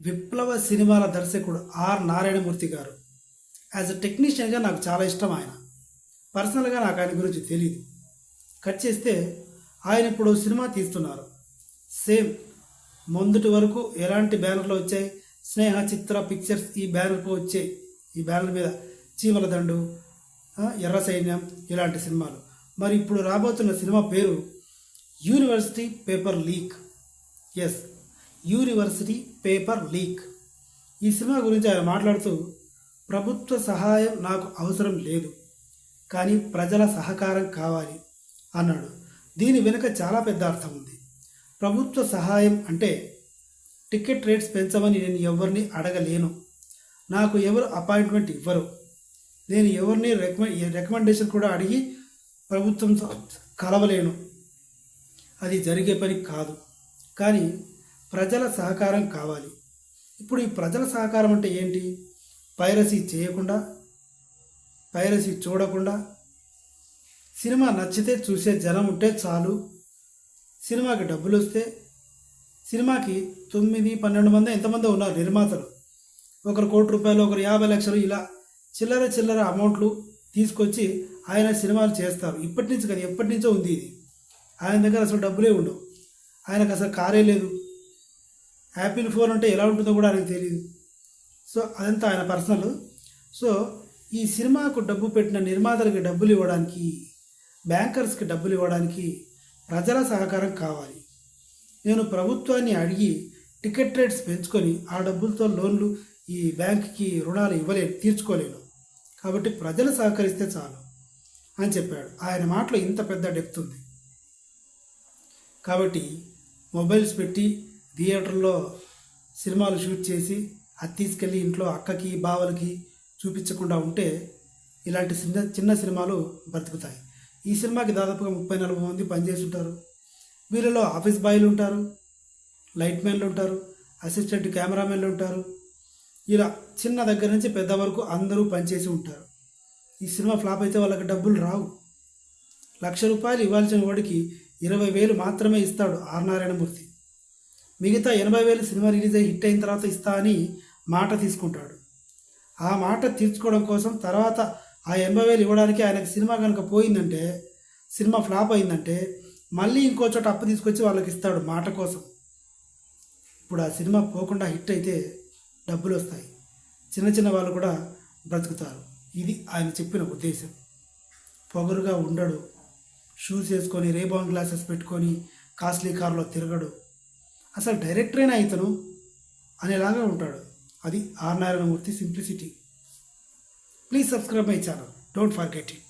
విప్లవ సినిమాల దర్శకుడు ఆర్ నారాయణమూర్తి గారు. యాజ్ అ టెక్నీషియన్గా నాకు చాలా ఇష్టం ఆయన. పర్సనల్గా నాకు ఆయన గురించి తెలియదు కట్ చేస్తే ఆయన ఇప్పుడు సినిమా తీస్తున్నారు. సేమ్ ముందుటి వరకు ఎలాంటి బ్యానర్లు వచ్చాయి? స్నేహ చిత్ర పిక్చర్స్ ఈ బ్యానర్కు వచ్చాయి. ఈ బ్యానర్ మీద చీమల దండు ఎర్ర సైన్యం ఇలాంటి సినిమాలు. మరి ఇప్పుడు రాబోతున్న సినిమా పేరు university paper leak yes university paper leak. ఈ సినిమా గురించి ఆయన మాట్లాడుతూ ప్రభుత్వ సహాయం నాకు అవసరం లేదు కానీ ప్రజల సహకారం కావాలి అన్నాడు. దీని వెనుక చాలా పెద్ద అర్థం ఉంది. ప్రభుత్వ సహాయం అంటే టికెట్ రేట్స్ పెంచమని నేను ఎవరిని అడగలేను. నాకు ఎవరు అపాయింట్మెంట్ ఇవ్వరు. నేను ఎవరిని రికమెండ్ రికమెండేషన్ కూడా అడిగి ప్రభుత్వంతో కలవలేను. అది జరిగే పని కాదు. కానీ ప్రజల సహకారం కావాలి. ఇప్పుడు ఈ ప్రజల సహకారం అంటే ఏంటి? పైరసీ చేయకుండా పైరసీ చూడకుండా సినిమా నచ్చితే చూసే జనం ఉంటే చాలు. సినిమాకి డబ్బులు వస్తే సినిమాకి తొమ్మిది పన్నెండు మంది ఎంతమంది ఉన్నారు నిర్మాతలు. ఒకరు కోటి రూపాయలు ఒకరు యాభై లక్షలు ఇలా చిల్లర చిల్లర అమౌంట్లు తీసుకొచ్చి ఆయన సినిమాలు చేస్తారు. ఇప్పటి నుంచి కదా ఎప్పటి నుంచో ఉంది ఇది. ఆయన దగ్గర అసలు డబ్బులే ఉండవు. ఆయనకు అసలు కారే లేదు. యాపిల్ ఫోన్ అంటే ఎలా ఉంటుందో కూడా ఆయనకు తెలియదు సో అదంతా ఆయన పర్సనల్. సో ఈ సినిమాకు డబ్బు పెట్టిన నిర్మాతలకి డబ్బులు ఇవ్వడానికి బ్యాంకర్స్కి డబ్బులు ఇవ్వడానికి ప్రజల సహకారం కావాలి. నేను ప్రభుత్వాన్ని అడిగి టికెట్ రేట్స్ పెంచుకొని ఆ డబ్బులతో లోన్లు ఈ బ్యాంక్కి రుణాలు ఇవ్వలేను తీర్చుకోలేను. కాబట్టి ప్రజలు సహకరిస్తే చాలు అని చెప్పాడు. ఆయన మాటలో ఇంత పెద్ద డెప్త్ ఉంది. కాబట్టి మొబైల్స్ పెట్టి థియేటర్లో సినిమాలు షూట్ చేసి అది తీసుకెళ్ళి ఇంట్లో అక్కకి బావలకి చూపించకుండా ఉంటే ఇలాంటి చిన్న చిన్న సినిమాలు బ్రతుకుతాయి. ఈ సినిమాకి దాదాపుగా ముప్పై నలభై మంది పనిచేసి ఉంటారు వీళ్ళలో ఆఫీస్ బాయ్లు ఉంటారు లైట్ మ్యాన్లు ఉంటారు అసిస్టెంట్ కెమెరామెన్లు ఉంటారు. ఇలా చిన్న దగ్గర నుంచి పెద్ద వరకు అందరూ పనిచేసి ఉంటారు. ఈ సినిమా ఫ్లాప్ అయితే వాళ్ళకి డబ్బులు రావు. లక్ష రూపాయలు ఇవ్వాల్సిన వాడికి ఇరవై వేలు మాత్రమే ఇస్తాడు ఆర్ నారాయణమూర్తి. మిగతా ఎనభై వేలు సినిమా రిలీజ్ అయ్యి హిట్ అయిన తర్వాత ఇస్తా అని మాట తీసుకుంటాడు. ఆ మాట తీర్చుకోవడం కోసం తర్వాత ఆ ఎనభై వేలు ఇవ్వడానికి ఆయనకు సినిమా కనుక పోయిందంటే సినిమా ఫ్లాప్ అయిందంటే మళ్ళీ ఇంకో చోట అప్పు తీసుకొచ్చి వాళ్ళకి ఇస్తాడు మాట కోసం. ఇప్పుడు ఆ సినిమా పోకుండా హిట్ అయితే డబ్బులు వస్తాయి. చిన్న చిన్న వాళ్ళు కూడా బ్రతుకుతారు. ఇది ఆయన చెప్పిన ఉద్దేశం. పొగరుగా ఉండడు. షూస్ వేసుకొని రేబాన్ గ్లాసెస్ పెట్టుకొని కాస్ట్లీ కార్లో తిరగడు. అసలు డైరెక్టరేనా ఇతను అనేలాగా ఉంటాడు. అది R Narayanamurthy simplicity. Please subscribe my channel. Don't forget it.